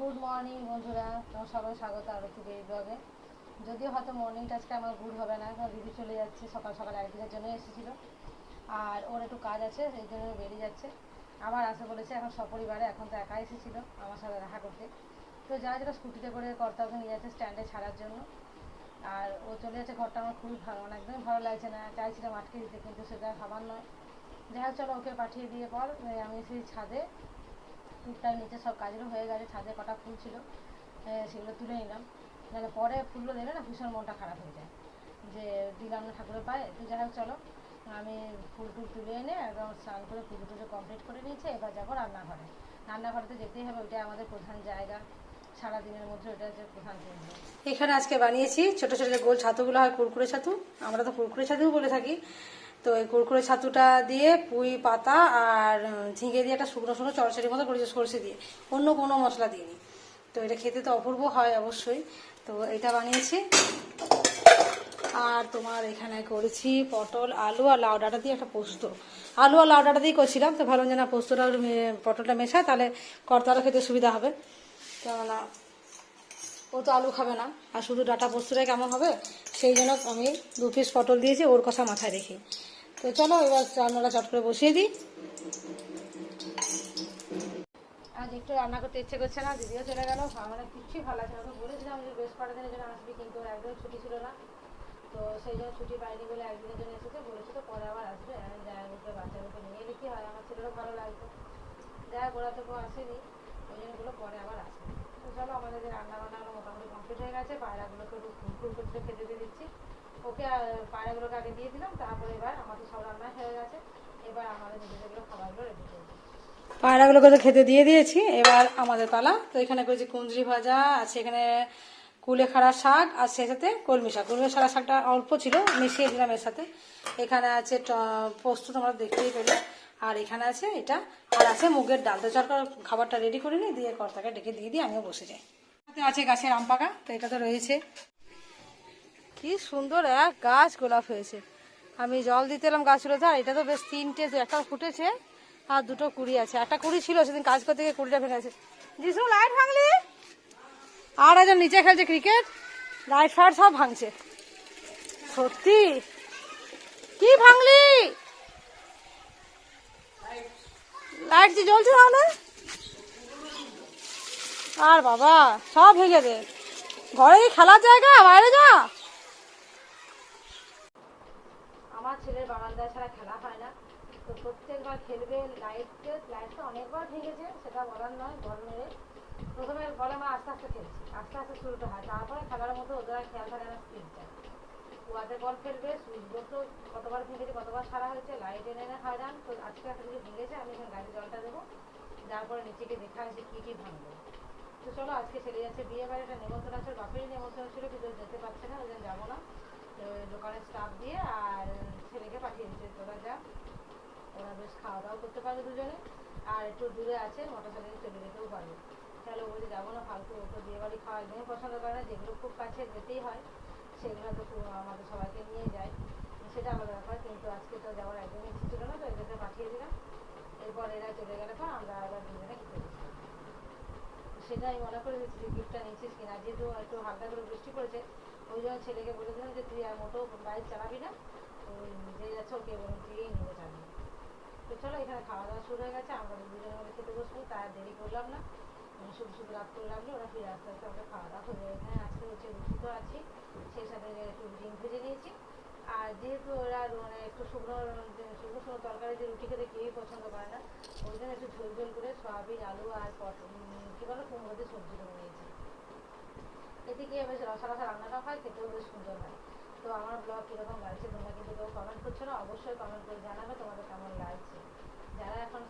Good morning বন্ধুরা, তোমার সবাই স্বাগত আরতি বেবি ব্লগে যদিও হয়তো মর্নিংটা আজকে আমার গুড হবে না, কারণ দিদি চলে যাচ্ছে, সকাল সকাল একদিনের জন্য এসেছিল। আর ওর একটু কাজ আছে, সেই জন্য বেরিয়ে যাচ্ছে। আবার আসে বলেছে, এখন সপরিবারে, এখন তো একা এসেছিল, আমার সাথে দেখা করতে। তো যা যেটা স্কুটিতে করে কর্তাকে নিয়ে যাচ্ছে স্ট্যান্ডে ছাড়ার জন্য। আর ও চলে যাচ্ছে, ঘরটা আমার খুবই ভালো মানে একদমই ভালো লাগছে না। চাইছিলাম আটকে দিতে, কিন্তু সেটা খাবার নয়। যাই হোক, চলো ওকে পাঠিয়ে দিয়ে পর, আমি সেই ছাদে। টুকটাক নিচে সব কাজগুলো হয়ে গেছে, ছাদে কটা ফুল ছিল সেগুলো তুলে নিলাম। নাহলে পরে ফুলগুলো দিলে না ভীষণ মনটা খারাপ হয়ে যায়। যে দিলাম না ঠাকুরের পায়ে, তো যাই হোক চলো, আমি ফুল টুল তুলে এনে একদম স্নান করে পুজো টুজো কমপ্লিট করে নিয়েছি, এবার যাব রান্নাঘরে। রান্নাঘরে তো যেতেই হবে, ওইটাই আমাদের প্রধান জায়গা। সারাদিনের মধ্যে এখানে আজকে বানিয়েছি ছোট ছোট গোল ছাতুগুলো হয়, কুরকুরে ছাতু। আমরা তো কুরকুরে ছাতু বলে থাকি। তো এই কুরকুরে ছাতুটা দিয়ে পুঁই পাতা আর ঝিঙে দিয়ে একটা শুকনো শুকনো চড়চড়ির মতো করেছি সরষে দিয়ে। অন্য কোনো মশলা দিইনি। তো এটা খেতে তো অপূর্ব হয় অবশ্যই। তো এটা বানিয়েছি। আর তোমার এখানে করেছি পটল, আলু আর লাউ ডাঁটা দিয়ে একটা পোস্ত। আলু আর লাউ ডাঁটা দিয়ে করছিলাম, তো ভালো যে না পোস্তটা পটলটা মেশায় তাহলে কর্তারও খেতে সুবিধা হবে। কেননা ও তো আলু খাবে না। আর শুধু ডাটা পোস্তটাই কেমন হবে, সেই জন্য আমি দু পিস পটল দিয়েছি, ওর কথা মাথায় রেখে। তো চলো এবার রান্নাটা চট করে বসিয়ে দিই। আজ একটু রান্না করতে ইচ্ছে করছে না, দিদিও চলে গেল। আমার কিচ্ছুই ভালো লাগছে না। ওকে বলেছিলাম যে বেশ কটা দিনের জন্য আসবি, কিন্তু ওর একদম ছুটি ছিল না। তো সেই জন্য ছুটি পাইনি বলে একদিনের জন্য এসেছে। বলেছে তো পরে আবার আসবে। ওকে বাচ্চাগুলোকে নিয়ে কি হয়? আমার ছেলেরও ভালো লাগতো যাই ওরা তো আসেনি। ওই জন্যগুলো পরে আবার আসবে। তো চলো, আমাদের রান্না বান্নাগুলো মোটামুটি কমপ্লিট হয়ে গেছে। পায়রাগুলোকে একটু ফুল ফুল করে খেতে দিয়ে দিচ্ছি। ওকে পায়রাগুলোকে আগে দিয়ে দিলাম, তারপরে এবার আমাদের সব রান্না হয়ে গেছে। এবার আমাদের নিজেদেরগুলো খাবারগুলো রেডি করব পায়রাগুলোকে তো খেতে দিয়ে দিয়েছি, এবার আমাদের পালা। তো এখানে করেছি কুঁদরি ভাজা, আছে এখানে কুলেখাড়া শাক আর সেই সাথে কলমি শাক। কলমি খাড়া শাকটা অল্প ছিল, মিশিয়ে দিলাম এর সাথে। এখানে আছে পোস্ত তোমরা দেখতেই পেলে। আর এখানে আছে এটা, আর আছে মুগের ডাল। তো চট করে, খাবারটা রেডি করে নিই দিয়ে কর্তাকে ডেকে দিয়ে দিয়ে আমিও বসে যাই। আছে গাছের আম পাকা, তো এটা তো রয়েছে। কি সুন্দর এক গাছ গোলাপ হয়েছে। আমি জল দিতে এলাম গাছগুলোতে, আর এটা তো বেশ তিনটে একটা ফুটেছে, আর দুটো কুড়ি আছে। একটা কুড়ি ছিল, সেদিন কাজ করতে গিয়ে কুড়িটা ভেঙেছে যিশু লাইট ভাঙলি? আর একজন নিচে খেলছে ক্রিকেট লাইট ফাইট সব ভাঙছে। সত্যি? কি ভাঙলি? লাইট যে জ্বলছে তাহলে? আর বাবা, সব ভেঙে দে। ঘরে খেলার জায়গা? বাইরে যা। আমার ছেলের বারান্দায় ছাড়া খেলা হয় না। তো প্রত্যেকবার খেলবে লাইটকে লাইট তো অনেকবার ভেঙেছে, সেটা বলার নয় গরমে প্রথমে বলে মা, আস্তে আস্তে খেলছি। আস্তে আস্তে শুরুটা হয়। তারপরে খেলার মতো ওদের আর খেয়াল থাকে না স্পিডটা কুয়াতে বল খেলবে সুইচ বোর্ড তো কতবার ভেঙেছে কতবার সারা হয়েছে, লাইট এনে এনে হয়রান তো আজকে একটা কিছু ভেঙেছে, আমি এখন গাড়ি জলটা দেবো। তারপরে নিচে গিয়ে দেখা হয়েছে কী কী ভাঙলো। তো চলো, আজকে চলে যাচ্ছে বিয়ে বাড়িটা নেমন্তন্ন আছে ওর বাপেরই নেমন্তন্ন ছিল, কিন্তু যেতে পারছে না, ওই জন্য যাব না। দোকানের স্টাফ দিয়ে আর ছেলেকে পাঠিয়ে দিচ্ছে, তোরা যা। ওরা বেশ খাওয়া দাওয়া করতে পারবে দুজনে। আর একটু দূরে আছে মোটর সাইকেলে চলে যেতেও পারবে তাহলে যে যাব না ফালতু ও তো বিয়ে বাড়ি খাওয়া একদমই পছন্দ করে না, যেগুলো খুব কাছে যেতেই হয়, সেগুলো তো আমাদের সবাইকে নিয়ে যায়। সেটা আলাদা ব্যাপার, কিন্তু আজকে তো যাওয়ার একদমই ইচ্ছে ছিল না, তো এদেরকে পাঠিয়ে দিলাম। এরপর এরা চলে গেলে পর আমরা আবার দুজনে খেতে। সেটা আমি মনে করে দিচ্ছি যে গিফটটা নিচ্ছিস কিনা, যেহেতু একটু হালকা করে বৃষ্টি পড়েছে, ওই জন্য ছেলেকে বলে দিলাম যে তুই আর মোটো বাইক চালাবি না ওই যে যাচ্ছে, ওকে এবং তুই নিয়ে যাবি। তো চলো, এখানে খাওয়া দাওয়া শুরু হয়ে গেছে, আমরা দুজনে মিলে খেতে বসবো, তার দেরি করলাম না। শুধু শুধু রাত করে লাগল ওরা ফিরে আস্তে আস্তে আমরা খাওয়া দাওয়া করে এখানে আজকে হচ্ছে রুটি তো আছি সেই সাথে একটু ডিম ভেজে নিয়েছি আর যেহেতু ওরা মানে একটু শুকনো শুকনো শুকনো তরকারি যে রুটি খেতে কেউই পছন্দ করে না ওই জন্য একটু ঝোল ঝোল করে সয়াবিন আলু আর পটল কী বলো কুমড়ো দিয়ে সবজি করে নিয়েছি এতে কি বেশ রসা রসা রান্নাটা হয় খেতেও বেশ সুন্দর হয় তো আমার ব্লগ কীরকম লাগছে তোমরা কিন্তু কেউ কমেন্ট করছ না অবশ্যই কমেন্ট করে জানাবে তোমাদের কেমন লাগছে যারা এখন